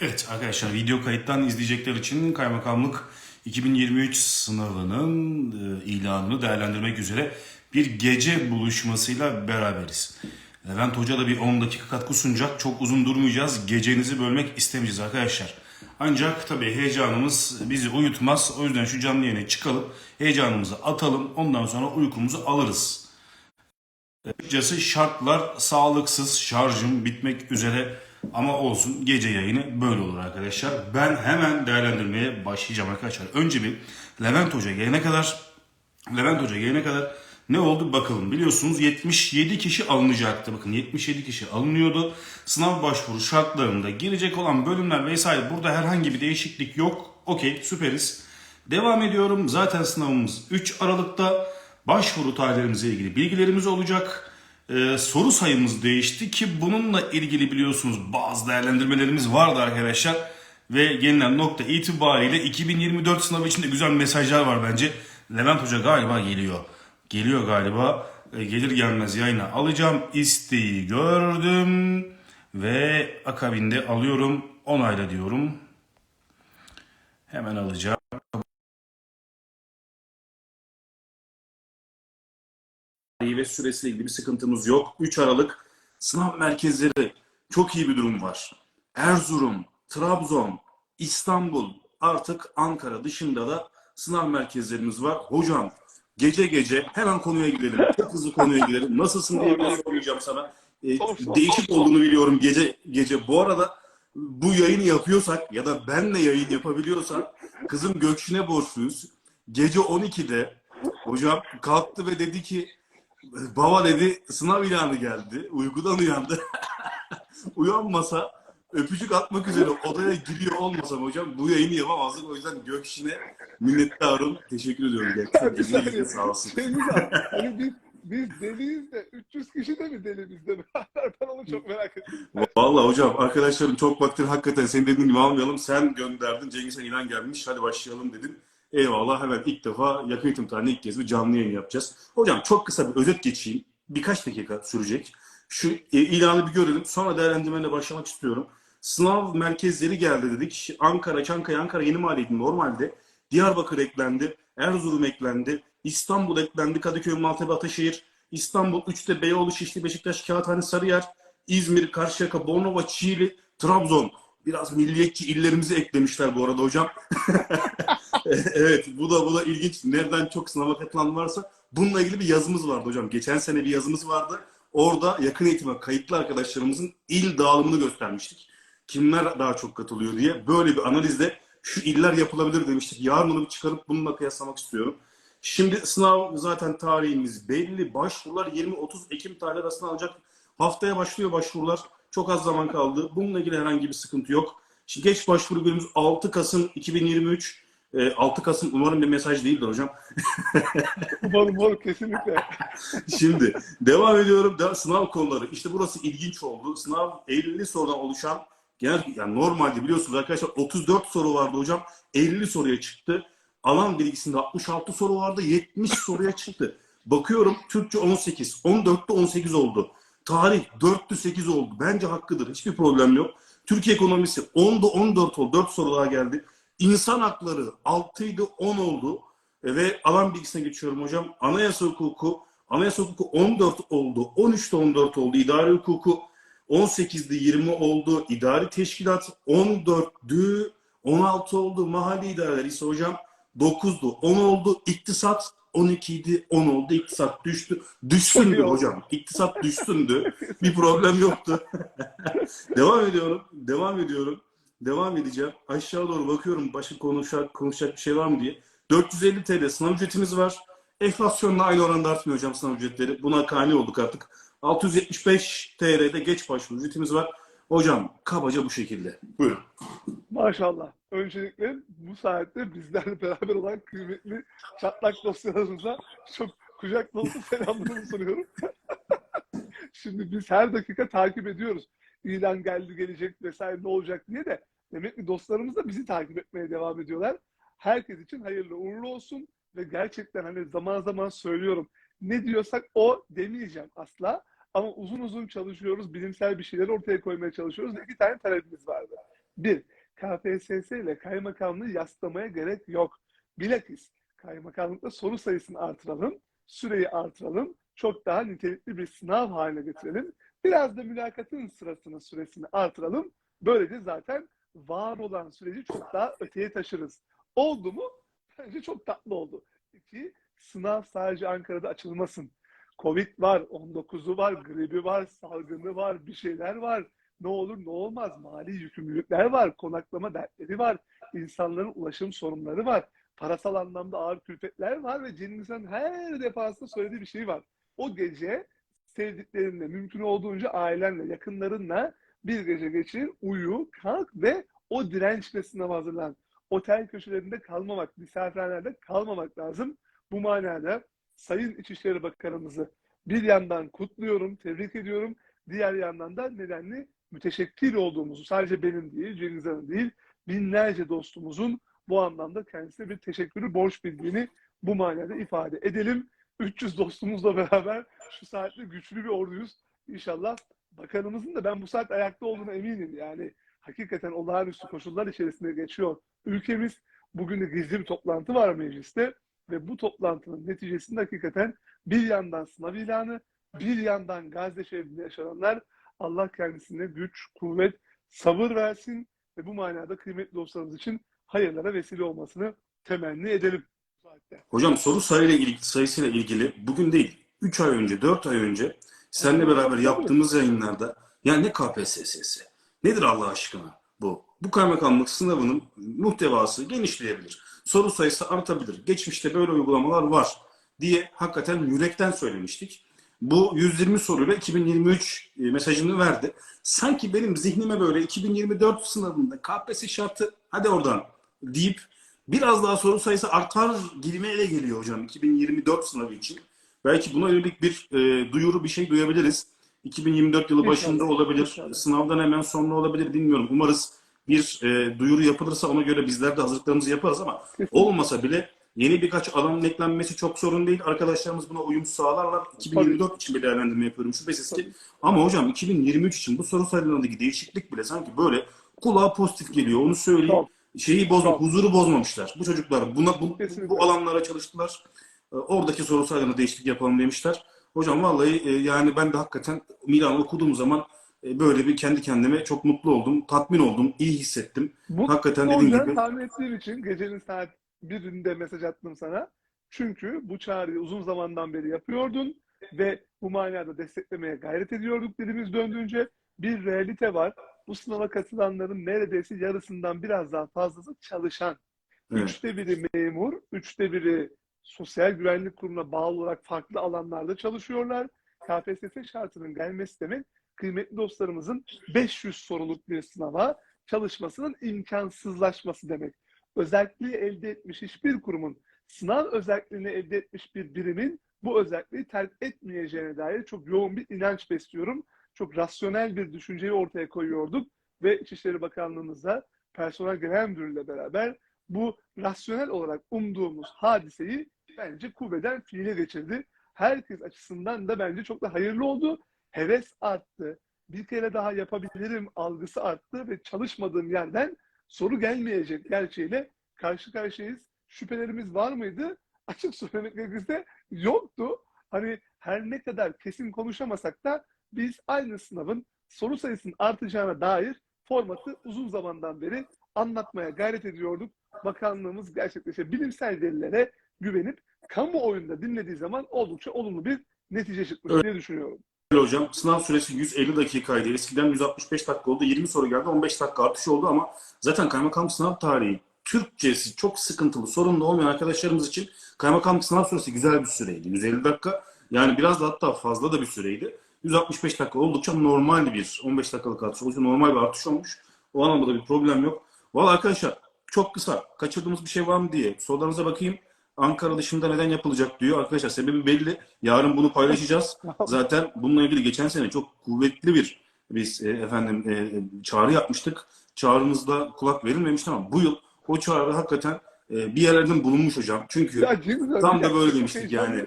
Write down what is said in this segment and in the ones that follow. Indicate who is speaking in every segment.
Speaker 1: Evet arkadaşlar video kayıttan izleyecekler için kaymakamlık 2023 sınavının e, ilanını değerlendirmek üzere bir gece buluşmasıyla beraberiz. Levent Hoca da bir 10 dakika katkı sunacak. Çok uzun durmayacağız. Gecenizi bölmek istemeyeceğiz arkadaşlar. Ancak tabii heyecanımız bizi uyutmaz. O yüzden şu canlı yayına çıkalım. Heyecanımızı atalım. Ondan sonra uykumuzu alırız. Açıkçası şartlar sağlıksız, şarjım bitmek üzere ama olsun gece yayını böyle olur arkadaşlar. Ben hemen değerlendirmeye başlayacağım arkadaşlar. Önce bir Levent Hoca gelene kadar Levent Hoca gelene kadar ne oldu bakalım. Biliyorsunuz 77 kişi alınacaktı. Bakın 77 kişi alınıyordu. Sınav başvuru şartlarında girecek olan bölümler vesaire burada herhangi bir değişiklik yok. Okey süperiz. Devam ediyorum. Zaten sınavımız 3 Aralık'ta. Başvuru tarihlerimize ilgili bilgilerimiz olacak. Ee, soru sayımız değişti ki bununla ilgili biliyorsunuz bazı değerlendirmelerimiz vardı arkadaşlar. Ve gelinen nokta itibariyle 2024 sınavı için de güzel mesajlar var bence. Levent Hoca galiba geliyor. Geliyor galiba. Ee, gelir gelmez yayına alacağım. İsteği gördüm. Ve akabinde alıyorum. Onayla diyorum. Hemen alacağım. Ve süresiyle ilgili bir sıkıntımız yok. 3 Aralık sınav merkezleri çok iyi bir durum var. Erzurum, Trabzon, İstanbul, artık Ankara dışında da sınav merkezlerimiz var. Hocam gece gece hemen konuya gidelim. Çok hızlı konuya gidelim. Nasılsın diye bir soracağım sana. Ee, değişik olduğunu biliyorum gece gece. Bu arada bu yayını yapıyorsak ya da benle yayın yapabiliyorsak kızım Gökşin'e borçluyuz. Gece 12'de hocam kalktı ve dedi ki Baba dedi sınav ilanı geldi. Uykudan uyandı. Uyanmasa öpücük atmak üzere odaya giriyor olmasam hocam bu yayını yapamazdık. O yüzden Gökşin'e minnettarım. Teşekkür ediyorum. Gerçekten. Sağ olsun.
Speaker 2: Şey güzel. Hani biz, biz deliyiz de 300 kişi de mi deli bizde? Ben onu çok merak ettim.
Speaker 1: Vallahi hocam arkadaşlarım çok vaktir hakikaten senin dediğin gibi almayalım. Sen gönderdin. Cengiz Han ilan gelmiş. Hadi başlayalım dedin. Eyvallah hemen ilk defa yakın eğitim tarihinde ilk kez bir canlı yayın yapacağız. Hocam çok kısa bir özet geçeyim. Birkaç dakika sürecek. Şu e, ilanı bir görelim. Sonra değerlendirmeyle başlamak istiyorum. Sınav merkezleri geldi dedik. Ankara, Çankaya, Ankara yeni maliyeti normalde. Diyarbakır eklendi. Erzurum eklendi. İstanbul eklendi. Kadıköy, Maltepe, Ataşehir. İstanbul 3'te Beyoğlu, Şişli, Beşiktaş, Kağıthane, Sarıyer. İzmir, Karşıyaka, Bornova, Çiğli, Trabzon. Biraz milliyetçi illerimizi eklemişler bu arada hocam. evet bu da bu da ilginç. Nereden çok sınava katılan varsa bununla ilgili bir yazımız vardı hocam. Geçen sene bir yazımız vardı. Orada yakın eğitime kayıtlı arkadaşlarımızın il dağılımını göstermiştik. Kimler daha çok katılıyor diye. Böyle bir analizde şu iller yapılabilir demiştik. Yarın onu bir çıkarıp bununla kıyaslamak istiyorum. Şimdi sınav zaten tarihimiz belli. Başvurular 20-30 Ekim tarihi arasında alacak. Haftaya başlıyor başvurular. Çok az zaman kaldı. Bununla ilgili herhangi bir sıkıntı yok. Şimdi geç başvuru günümüz 6 Kasım 2023. Ee, 6 Kasım umarım bir mesaj değildir hocam.
Speaker 2: Umarım umarım kesinlikle.
Speaker 1: Şimdi devam ediyorum. De- sınav konuları. İşte burası ilginç oldu. Sınav 50 sorudan oluşan genel yani normalde biliyorsunuz arkadaşlar 34 soru vardı hocam. 50 soruya çıktı. Alan bilgisinde 66 soru vardı. 70 soruya çıktı. Bakıyorum Türkçe 18, 14'te 18 oldu. Tarih 4'te 8 oldu. Bence hakkıdır. Hiçbir problem yok. Türkiye ekonomisi 10'da 14 oldu. 4 soru daha geldi. İnsan hakları 6'ydı 10 oldu. E, Ve alan bilgisine geçiyorum hocam. Anayasa hukuku, anayasa hukuku 14 oldu. 13'te 14 oldu. İdari hukuku 18'de 20 oldu. İdari teşkilat 14'dü 16 oldu. Mahalli idareler ise hocam 9'du 10 oldu. İktisat 12 idi 10 oldu. İktisat düştü. Düşsündü hocam. İktisat düşsündü. Bir problem yoktu. devam ediyorum. Devam ediyorum. Devam edeceğim. Aşağı doğru bakıyorum. Başka konuşacak, konuşacak bir şey var mı diye. 450 TL sınav ücretimiz var. Enflasyonla aynı oranda artmıyor hocam sınav ücretleri. Buna kani olduk artık. 675 TL'de geç başvuru ücretimiz var. Hocam kabaca bu şekilde. Buyurun.
Speaker 2: Maşallah. Öncelikle bu saatte bizlerle beraber olan kıymetli çatlak dosyalarımıza çok kucak dolusu selamlarımı sunuyorum. Şimdi biz her dakika takip ediyoruz. İlan geldi gelecek vesaire ne olacak diye de demek ki dostlarımız da bizi takip etmeye devam ediyorlar. Herkes için hayırlı uğurlu olsun ve gerçekten hani zaman zaman söylüyorum ne diyorsak o demeyeceğim asla. Ama uzun uzun çalışıyoruz, bilimsel bir şeyler ortaya koymaya çalışıyoruz. İki tane talebimiz vardı. Bir, KPSS ile kaymakamlığı yaslamaya gerek yok. Bilakis kaymakamlıkta soru sayısını artıralım, süreyi artıralım, çok daha nitelikli bir sınav haline getirelim. Biraz da mülakatın sırasını, süresini artıralım. Böylece zaten var olan süreci çok daha öteye taşırız. Oldu mu? Bence çok tatlı oldu. İki, sınav sadece Ankara'da açılmasın. Covid var, 19'u var, gribi var, salgını var, bir şeyler var. Ne olur ne olmaz. Mali yükümlülükler var, konaklama dertleri var, insanların ulaşım sorunları var, parasal anlamda ağır külfetler var ve Cengizhan her defasında söylediği bir şey var. O gece sevdiklerinle, mümkün olduğunca ailenle, yakınlarınla bir gece geçir, uyu, kalk ve o dirençle sınava hazırlan. Otel köşelerinde kalmamak, misafirhanelerde kalmamak lazım. Bu manada Sayın İçişleri Bakanımızı bir yandan kutluyorum, tebrik ediyorum. Diğer yandan da nedenli müteşekkir olduğumuzu, sadece benim değil, Cengiz Han'ın değil, binlerce dostumuzun bu anlamda kendisine bir teşekkürü borç bildiğini bu manada ifade edelim. 300 dostumuzla beraber şu saatte güçlü bir orduyuz. İnşallah bakanımızın da ben bu saat ayakta olduğuna eminim. Yani hakikaten olağanüstü koşullar içerisinde geçiyor. Ülkemiz bugün de gizli bir toplantı var mecliste ve bu toplantının neticesinde hakikaten bir yandan sınav ilanı, bir yandan Gazze şehrinde yaşananlar Allah kendisine güç, kuvvet, sabır versin ve bu manada kıymetli dostlarımız için hayırlara vesile olmasını temenni edelim. Saatte.
Speaker 1: Hocam soru sayıyla ilgili, sayısıyla ilgili bugün değil 3 ay önce 4 ay önce seninle beraber yaptığımız yayınlarda ya ne KPSS'si nedir Allah aşkına bu? Bu kaymakamlık sınavının muhtevası genişleyebilir. Soru sayısı artabilir. Geçmişte böyle uygulamalar var diye hakikaten yürekten söylemiştik. Bu 120 soruyla 2023 e, mesajını verdi. Sanki benim zihnime böyle 2024 sınavında KPSS şartı hadi oradan deyip biraz daha soru sayısı artar gibime ele geliyor hocam 2024 sınavı için. Belki buna yönelik bir e, duyuru bir şey duyabiliriz. 2024 yılı başında
Speaker 2: İnşallah,
Speaker 1: olabilir.
Speaker 2: inşallah.
Speaker 1: Sınavdan hemen sonra olabilir bilmiyorum. Umarız bir e, duyuru yapılırsa ona göre bizler de hazırlıklarımızı yaparız ama olmasa bile yeni birkaç alanın eklenmesi çok sorun değil. Arkadaşlarımız buna uyum sağlarlar. 2024 için bir değerlendirme yapıyorum şüphesiz ki.
Speaker 2: Tabii.
Speaker 1: Ama hocam 2023 için bu soru sayılarındaki değişiklik bile sanki böyle kulağa pozitif geliyor. Onu söyleyeyim.
Speaker 2: Çok.
Speaker 1: Şeyi bozma,
Speaker 2: Çok.
Speaker 1: huzuru bozmamışlar. Bu çocuklar buna bu,
Speaker 2: Kesinlikle.
Speaker 1: bu alanlara çalıştılar. E, Oradaki soru sayılarına değişiklik yapalım demişler. Hocam vallahi e, yani ben de hakikaten Milan okuduğum zaman e, böyle bir kendi kendime çok mutlu oldum, tatmin oldum, iyi hissettim.
Speaker 2: Bu
Speaker 1: Hakikaten
Speaker 2: olacağını
Speaker 1: gibi.
Speaker 2: tahmin ettiğim için gecenin saat birinde mesaj attım sana. Çünkü bu çağrıyı uzun zamandan beri yapıyordun ve bu manada desteklemeye gayret ediyorduk dilimiz döndüğünce. Bir realite var. Bu sınava katılanların neredeyse yarısından biraz daha fazlası çalışan.
Speaker 1: Evet.
Speaker 2: Üçte biri memur, üçte biri sosyal güvenlik kurumuna bağlı olarak farklı alanlarda çalışıyorlar. KPSS şartının gelmesi demek kıymetli dostlarımızın 500 soruluk bir sınava çalışmasının imkansızlaşması demek. Özelliği elde etmiş hiçbir kurumun sınav özelliğini elde etmiş bir birimin bu özelliği terk etmeyeceğine dair çok yoğun bir inanç besliyorum. Çok rasyonel bir düşünceyi ortaya koyuyorduk ve İçişleri Bakanlığımızla personel genel müdürüyle beraber bu rasyonel olarak umduğumuz hadiseyi bence kuvveden fiile geçirdi. Herkes açısından da bence çok da hayırlı oldu. Heves arttı. Bir kere daha yapabilirim algısı arttı ve çalışmadığım yerden soru gelmeyecek gerçeğiyle karşı karşıyayız. Şüphelerimiz var mıydı? Açık söylemek gerekirse yoktu. Hani her ne kadar kesin konuşamasak da biz aynı sınavın soru sayısının artacağına dair formatı uzun zamandan beri anlatmaya gayret ediyorduk. Bakanlığımız gerçekleşe bilimsel verilere güvenip kamuoyunda dinlediği zaman oldukça olumlu bir netice çıkmış diye düşünüyorum.
Speaker 1: Öyle hocam. Sınav süresi 150 dakikaydı. Eskiden 165 dakika oldu. 20 soru geldi. 15 dakika artış oldu ama zaten kaymakam sınav tarihi Türkçesi çok sıkıntılı, sorunlu olmayan arkadaşlarımız için kaymakam sınav süresi güzel bir süreydi. 150 dakika. Yani biraz da hatta fazla da bir süreydi. 165 dakika oldukça normal bir 15 dakikalık artış. Oldukça normal bir artış olmuş. O anlamda da bir problem yok. Valla arkadaşlar çok kısa. Kaçırdığımız bir şey var mı diye sorularınıza bakayım. Ankara dışında neden yapılacak diyor. Arkadaşlar sebebi belli. Yarın bunu paylaşacağız. Zaten bununla ilgili geçen sene çok kuvvetli bir biz e, efendim e, çağrı yapmıştık. Çağrımızda kulak verilmemişti ama bu yıl o çağrı hakikaten e, bir yerlerden bulunmuş hocam. Çünkü
Speaker 2: Ya
Speaker 1: tam da
Speaker 2: ya
Speaker 1: böyle demiştik yani.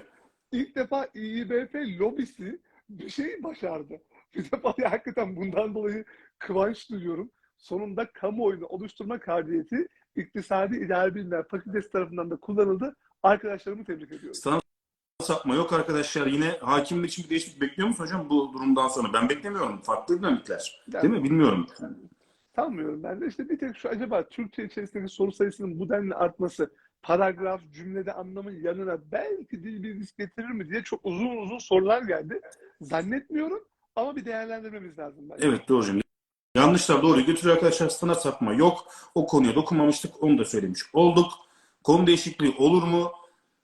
Speaker 2: İlk defa İİBF lobisi bir şey başardı. Bir defa ya hakikaten bundan dolayı kıvanç duyuyorum. sonunda kamuoyunu oluşturma kabiliyeti iktisadi idare bilimler fakültesi tarafından da kullanıldı. Arkadaşlarımı tebrik ediyorum.
Speaker 1: Sana sapma yok arkadaşlar. Yine hakimlik için bir değişiklik bekliyor musun hocam bu durumdan sonra? Ben beklemiyorum. Farklı dinamikler. Değil mi? Bilmiyorum.
Speaker 2: Sanmıyorum ben de. İşte bir tek şu acaba Türkçe içerisindeki soru sayısının bu denli artması paragraf, cümlede anlamın yanına belki dil bilgisi getirir mi diye çok uzun uzun sorular geldi. Zannetmiyorum ama bir değerlendirmemiz lazım bence.
Speaker 1: Evet doğru hocam. Yanlışlar doğruyu götürüyor arkadaşlar. Standart sapma yok. O konuya dokunmamıştık. Onu da söylemiş olduk. Konu değişikliği olur mu?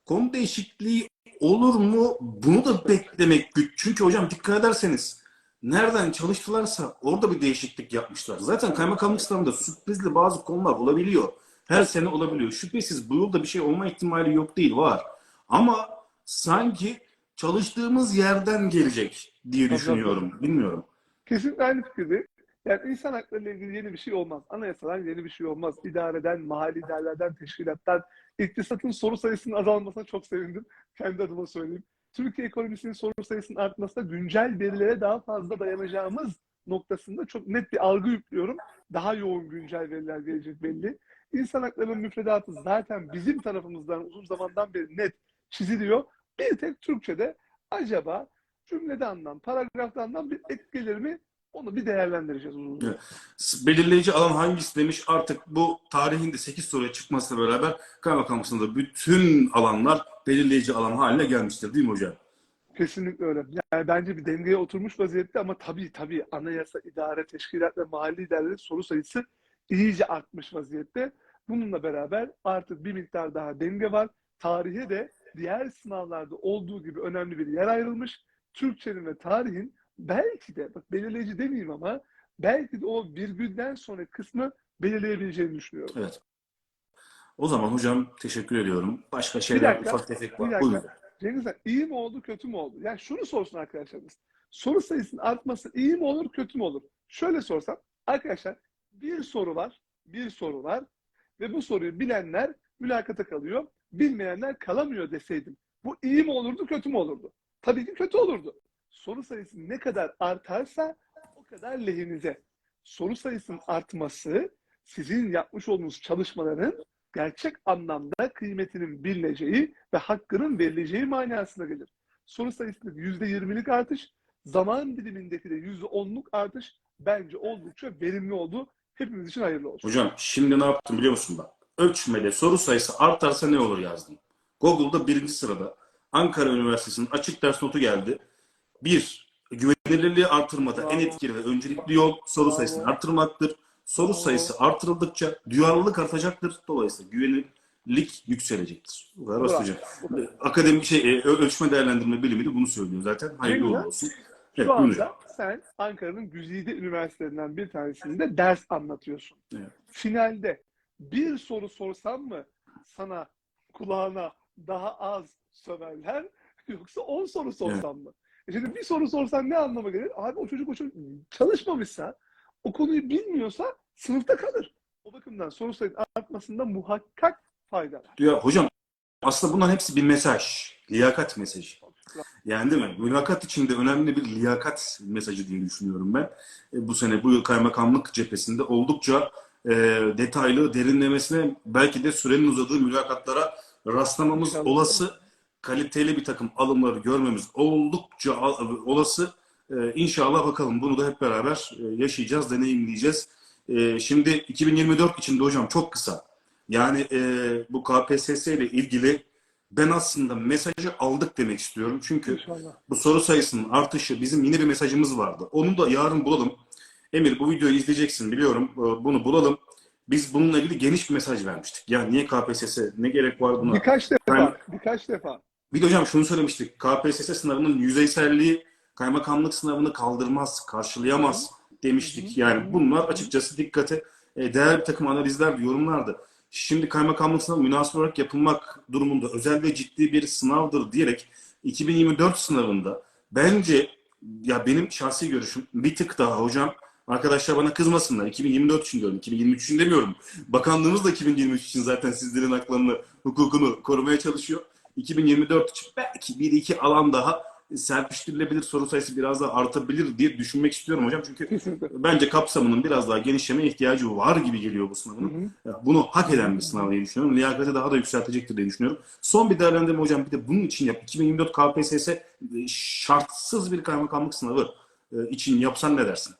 Speaker 1: Konu değişikliği olur mu? Bunu da beklemek güç. Çünkü hocam dikkat ederseniz nereden çalıştılarsa orada bir değişiklik yapmışlar. Zaten kaymakamlık sınavında sürprizli bazı konular olabiliyor. Her sene olabiliyor. Şüphesiz bu yılda bir şey olma ihtimali yok değil. Var. Ama sanki çalıştığımız yerden gelecek diye düşünüyorum. Bilmiyorum.
Speaker 2: Kesinlikle aynı fikirdeyim. Yani insan hakları ile ilgili yeni bir şey olmaz. Anayasadan yeni bir şey olmaz. İdareden, mahalli idarelerden, teşkilattan, iktisatın soru sayısının azalmasına çok sevindim. Kendi adıma söyleyeyim. Türkiye ekonomisinin soru sayısının artmasına güncel verilere daha fazla dayanacağımız noktasında çok net bir algı yüklüyorum. Daha yoğun güncel veriler gelecek belli. İnsan haklarının müfredatı zaten bizim tarafımızdan uzun zamandan beri net çiziliyor. Bir tek Türkçe'de acaba cümlede anlam, paragrafta anlam bir gelir mi? Onu bir değerlendireceğiz uzun uzun.
Speaker 1: belirleyici alan hangisi demiş artık bu tarihin de 8 soruya çıkmasıyla beraber kaymakamlığında da bütün alanlar belirleyici alan haline gelmiştir değil mi hocam?
Speaker 2: Kesinlikle öyle. Yani bence bir dengeye oturmuş vaziyette ama tabii tabii anayasa, idare, teşkilat ve mahalli idarelerin soru sayısı iyice artmış vaziyette. Bununla beraber artık bir miktar daha denge var. Tarihe de diğer sınavlarda olduğu gibi önemli bir yer ayrılmış. Türkçenin ve tarihin belki de, bak belirleyici demeyeyim ama belki de o virgülden sonra kısmı belirleyebileceğini düşünüyorum.
Speaker 1: Evet. O zaman hocam teşekkür ediyorum. Başka şeyler
Speaker 2: dakika,
Speaker 1: ufak tefek var. Buyurun.
Speaker 2: Cengiz Han, iyi mi oldu, kötü mü oldu? Yani şunu sorsun arkadaşlarımız. Soru sayısının artması iyi mi olur, kötü mü olur? Şöyle sorsam, arkadaşlar bir soru var, bir soru var ve bu soruyu bilenler mülakata kalıyor, bilmeyenler kalamıyor deseydim. Bu iyi mi olurdu, kötü mü olurdu? Tabii ki kötü olurdu. Soru sayısı ne kadar artarsa o kadar lehinize. Soru sayısının artması sizin yapmış olduğunuz çalışmaların gerçek anlamda kıymetinin bilineceği ve hakkının verileceği manasına gelir. Soru sayısındaki yüzde yirmilik artış, zaman dilimindeki de yüzde onluk artış bence oldukça verimli oldu. Hepimiz için hayırlı olsun.
Speaker 1: Hocam şimdi ne yaptım biliyor musun bak? Ölçmede soru sayısı artarsa ne olur yazdım. Google'da birinci sırada Ankara Üniversitesi'nin açık ders notu geldi. Bir, güvenilirliği artırmada en etkili ve öncelikli yol soru sayısını artırmaktır. Soru sayısı artırıldıkça duyarlılık artacaktır. Dolayısıyla güvenilirlik yükselecektir. Bu kadar. Akademik şey, e, ölçme değerlendirme bilimi de bunu söylüyor zaten. Hayırlı
Speaker 2: güzel. Şu
Speaker 1: Evet, buyurun hocam.
Speaker 2: anda sen Ankara'nın güzide üniversitelerinden bir tanesinde ders anlatıyorsun.
Speaker 1: Evet.
Speaker 2: Finalde bir soru sorsam mı sana kulağına daha az söverler yoksa 10 soru sorsam mı? E Şimdi bir soru sorsan ne anlama gelir? Abi o çocuk o çocuk çalışmamışsa, o konuyu bilmiyorsa sınıfta kalır. O bakımdan soru sayının artmasında muhakkak fayda var.
Speaker 1: Ya hocam aslında bunların hepsi bir mesaj. Liyakat mesajı. Yani değil mi? Mülakat içinde önemli bir liyakat mesajı diye düşünüyorum ben. E, bu sene bu yıl kaymakamlık cephesinde oldukça e, detaylı, derinlemesine belki de sürenin uzadığı mülakatlara rastlamamız
Speaker 2: İnşallah.
Speaker 1: olası. Kaliteli bir takım alımları görmemiz oldukça olası. E, inşallah bakalım bunu da hep beraber e, yaşayacağız, deneyimleyeceğiz. E, şimdi 2024 içinde hocam çok kısa. Yani e, bu KPSS ile ilgili ben aslında mesajı aldık demek istiyorum. Çünkü
Speaker 2: İnşallah.
Speaker 1: bu soru sayısının artışı bizim yine bir mesajımız vardı. Onu da yarın bulalım. Emir bu videoyu izleyeceksin biliyorum. Ee, Bunu bulalım. Biz bununla ilgili geniş bir mesaj vermiştik. Ya niye KPSS? Ne gerek var buna?
Speaker 2: Birkaç defa,
Speaker 1: Ben-
Speaker 2: birkaç defa.
Speaker 1: Bir de hocam şunu söylemiştik. KPSS sınavının yüzeyselliği kaymakamlık sınavını kaldırmaz, karşılayamaz demiştik. Yani bunlar açıkçası dikkate e, değer bir takım analizler, yorumlardı. Şimdi kaymakamlık sınavı olarak yapılmak durumunda özel ve ciddi bir sınavdır diyerek 2024 sınavında bence ya benim şahsi görüşüm bir tık daha hocam arkadaşlar bana kızmasınlar. 2024 için diyorum. 2023 için demiyorum. Bakanlığımız da 2023 için zaten sizlerin haklarını, hukukunu korumaya çalışıyor. 2024 için belki bir iki alan daha serpiştirilebilir soru sayısı biraz daha artabilir diye düşünmek istiyorum hocam. Çünkü
Speaker 2: Kesinlikle.
Speaker 1: bence kapsamının biraz daha genişlemeye ihtiyacı var gibi geliyor bu sınavın.
Speaker 2: Hı hı.
Speaker 1: Bunu hak eden bir sınav diye düşünüyorum. Liyakati daha da yükseltecektir diye düşünüyorum. Son bir değerlendirme hocam bir de bunun için yap. 2024 KPSS şartsız bir kaymakamlık sınavı e, için yapsan ne dersin?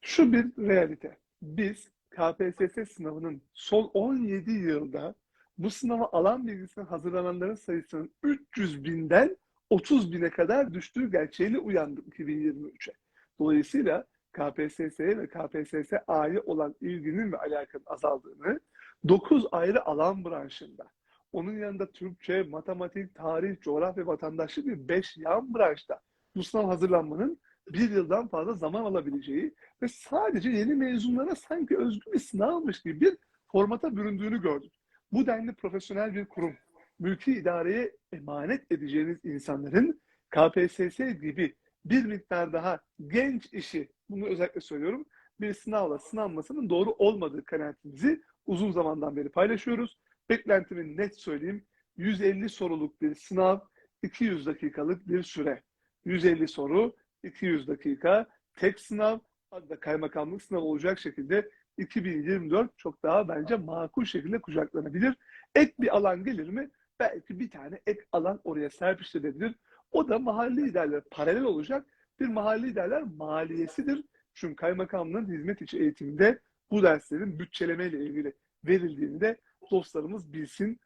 Speaker 2: Şu bir realite. Biz KPSS sınavının son 17 yılda bu sınava alan bilgisine hazırlananların sayısının 300 binden 30 bine kadar düştüğü gerçeğiyle uyandık 2023'e. Dolayısıyla KPSS'ye ve KPSS-A'ya olan ilginin ve alakanın azaldığını 9 ayrı alan branşında onun yanında Türkçe, matematik, tarih, coğrafya, vatandaşlık gibi 5 yan branşta bu sınav hazırlanmanın bir yıldan fazla zaman alabileceği ve sadece yeni mezunlara sanki özgü bir sınavmış gibi bir formata büründüğünü gördük. Bu denli profesyonel bir kurum, mülki idareye emanet edeceğiniz insanların KPSS gibi bir miktar daha genç işi, bunu özellikle söylüyorum, bir sınavla sınanmasının doğru olmadığı kanaatimizi uzun zamandan beri paylaşıyoruz. Beklentimi net söyleyeyim, 150 soruluk bir sınav, 200 dakikalık bir süre. 150 soru, 200 dakika, tek sınav, hatta kaymakamlık sınavı olacak şekilde 2024 çok daha bence makul şekilde kucaklanabilir. Ek bir alan gelir mi? Belki bir tane ek alan oraya serpiştirilebilir. O da mahalli liderler paralel olacak. Bir mahalli liderler maliyesidir. Çünkü kaymakamlığın hizmet içi eğitiminde bu derslerin bütçelemeyle ilgili verildiğini de dostlarımız bilsin.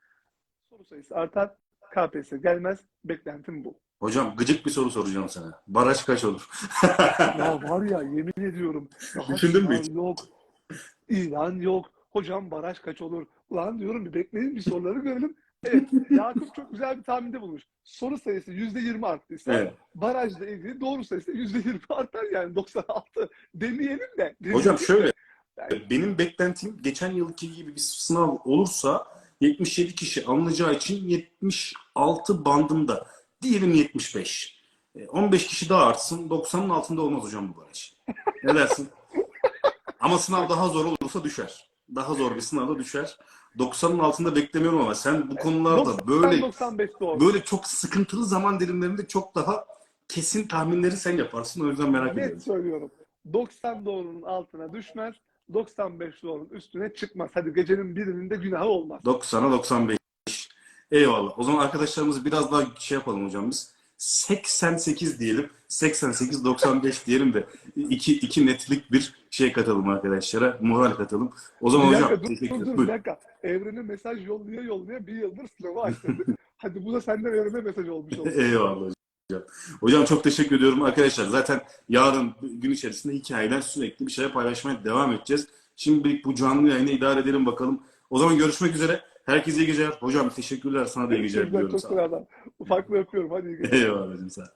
Speaker 2: Soru sayısı artar. KPSS gelmez. Beklentim bu.
Speaker 1: Hocam gıcık bir soru soracağım sana. Baraj kaç olur?
Speaker 2: Ya var ya yemin ediyorum.
Speaker 1: Düşündün mü hiç?
Speaker 2: Yok. İlan yok. Hocam baraj kaç olur? Ulan diyorum bir bekleyin bir soruları görelim. Evet, Yakup çok güzel bir tahminde bulmuş. Soru sayısı yüzde yirmi arttıysa
Speaker 1: Evet.
Speaker 2: barajla ilgili doğru sayısı yüzde yirmi artar yani 96 demeyelim de. demeyelim
Speaker 1: Hocam
Speaker 2: de.
Speaker 1: şöyle,
Speaker 2: Yani-
Speaker 1: benim beklentim geçen yılki gibi bir sınav olursa 77 kişi alınacağı için 76 bandında. Diyelim 75. E, 15 kişi daha artsın. 90'ın altında olmaz hocam bu baraj. Ne dersin? Ama sınav daha zor olursa düşer. Daha zor bir sınavda düşer. 90'ın altında beklemiyorum ama sen bu konularda böyle
Speaker 2: 95 doğru.
Speaker 1: böyle çok sıkıntılı zaman dilimlerinde çok daha kesin tahminleri sen yaparsın. O yüzden merak ediyorum.
Speaker 2: Net söylüyorum. 90 doğrunun altına düşmez. 95 doğrunun üstüne çıkmaz. Hadi gecenin birinin de günahı olmaz.
Speaker 1: 90'a 95. Eyvallah. O zaman arkadaşlarımızı biraz daha şey yapalım hocam biz. 88 diyelim. 88-95 diyelim de iki, iki netlik bir şey katalım arkadaşlara. Moral katalım. O zaman
Speaker 2: Bir
Speaker 1: hocam
Speaker 2: dakika, dur,
Speaker 1: teşekkür
Speaker 2: dur, dur, bir dakika. Evrene mesaj yolluyor yolluyor bir yıldır sınavı açtırdık. Hadi bu da senden evrene mesaj olmuş oldu.
Speaker 1: Eyvallah hocam. Hocam çok teşekkür ediyorum arkadaşlar. Zaten yarın gün içerisinde hikayeler sürekli bir şeyler paylaşmaya devam edeceğiz. Şimdilik bu canlı yayını idare edelim bakalım. O zaman görüşmek üzere. Herkese iyi geceler. Hocam teşekkürler. Sana da iyi geceler
Speaker 2: Teşekkürler,
Speaker 1: diliyorum.
Speaker 2: çok
Speaker 1: Sağ ol.
Speaker 2: sıradan. Ufakla öpüyorum. Hadi iyi geceler.
Speaker 1: Eyvallah hocam sağ ol.